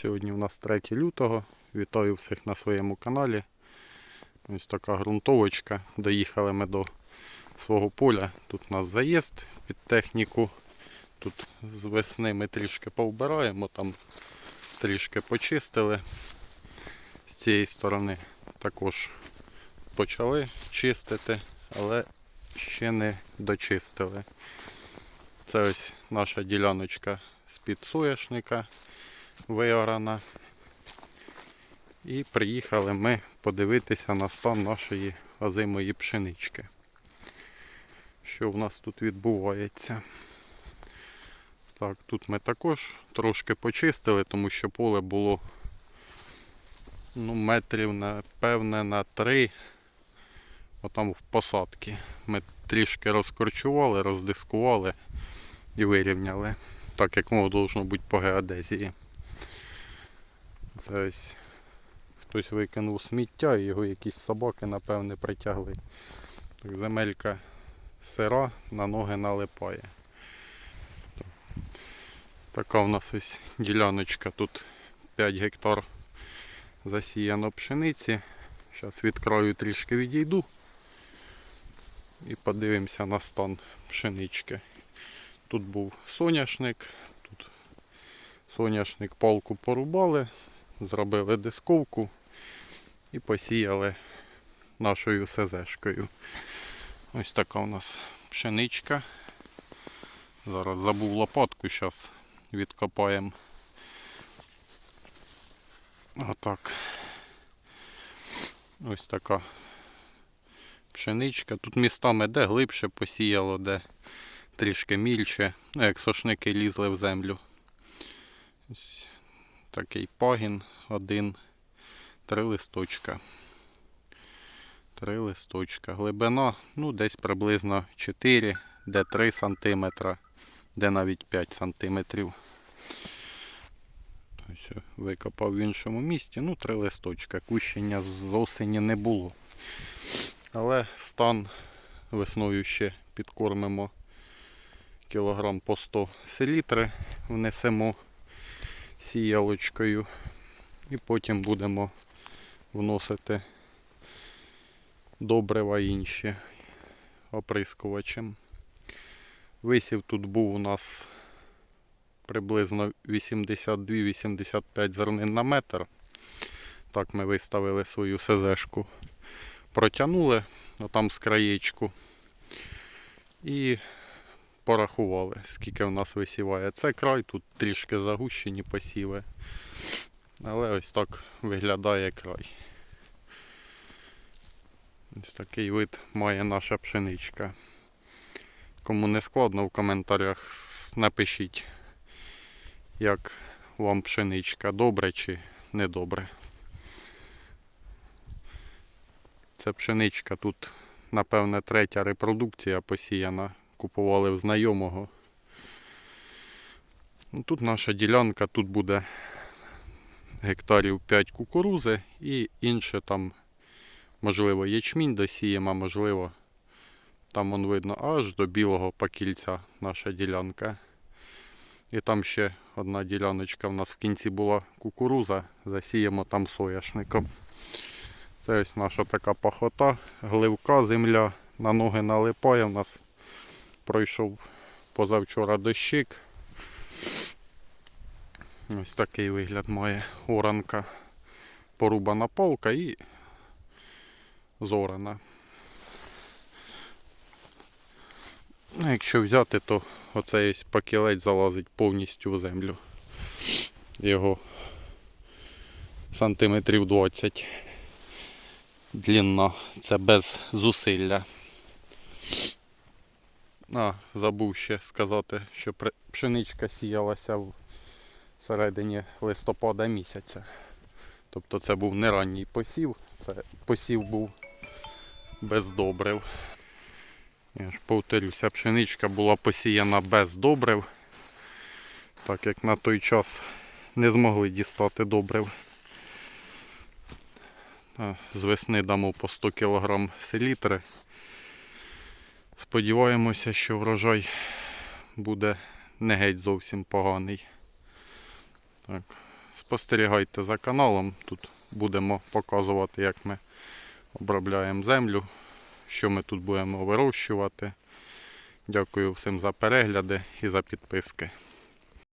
Сьогодні у нас 3 лютого. Вітаю всіх на своєму каналі. Ось така ґрунтовочка. Доїхали ми до свого поля. Тут у нас заїзд під техніку. Тут з весни ми трішки повбираємо, там трішки почистили. З цієї сторони також почали чистити, але ще не дочистили. Це ось наша діляночка з-під соняшника виорана. І приїхали ми подивитися на стан нашої озимої пшенички. Що в нас тут відбувається. Так, тут ми також трошки почистили, тому що поле було ну, метрів, напевне, на три. Отам в посадці. Ми трішки розкорчували, роздискували і вирівняли. Так як воно должно бути по геодезії. Це ось хтось викинув сміття і його якісь собаки, напевне, притягли. Так, земелька сира, на ноги налипає. Така у нас ось діляночка, тут 5 гектар засіяно пшениці. Зараз від краю трішки відійду і подивимося на стан пшенички. Тут був соняшник, тут соняшник палку порубали, зробили дисковку і посіяли нашою СЗшкою. Ось така у нас пшеничка. Зараз забув лопатку, зараз відкопаємо. Отак. Ось така пшеничка. Тут містами де глибше посіяло, де трішки мільше, ну як сошники лізли в землю. Ось такий пагін, один, три листочка. Три листочка. Глибина, ну, десь приблизно 4, де 3 см, де навіть 5 см. Ось викопав в іншому місці, ну, три листочка. Кущення з осені не було. Але стан весною ще підкормимо кілограм по 100 селітри, внесемо сіялочкою і потім будемо вносити добрива інші оприскувачем. Висів тут був у нас приблизно 82-85 зернин на метр. Так ми виставили свою СЗшку. Протягнули отам з краєчку. І порахували, скільки в нас висіває. Це край, тут трішки загущені посіви. Але ось так виглядає край. Ось такий вид має наша пшеничка. Кому не складно в коментарях напишіть, як вам пшеничка, добре чи недобре. Це пшеничка тут, напевне, третя репродукція посіяна. Купували в знайомого. Ну, Тут наша ділянка, тут буде гектарів 5 кукурузи і інше там, можливо, ячмінь досіємо, можливо, там вон видно аж до білого пакільця наша ділянка. І там ще одна діляночка в нас в кінці була кукуруза, засіємо там сояшником. Це ось наша така пахота, гливка, земля, на ноги налипає. В нас пройшов позавчора дощик. Ось такий вигляд має оранка, порубана палка і зорана. Ну, якщо взяти, то оцей пакілець залазить повністю в землю. Його сантиметрів 20 длинна, це без зусилля. А, забув ще сказати, що пшеничка сіялася в середині листопада місяця. Тобто це був не ранній посів, це посів був без добрив. Я ж повторюся, пшеничка була посіяна без добрив, так як на той час не змогли дістати добрив. З весни дамо по 100 кг селітри. Сподіваємося, що врожай буде не геть зовсім поганий. Так, спостерігайте за каналом. Тут будемо показувати, як ми обробляємо землю, що ми тут будемо вирощувати. Дякую всім за перегляди і за підписки.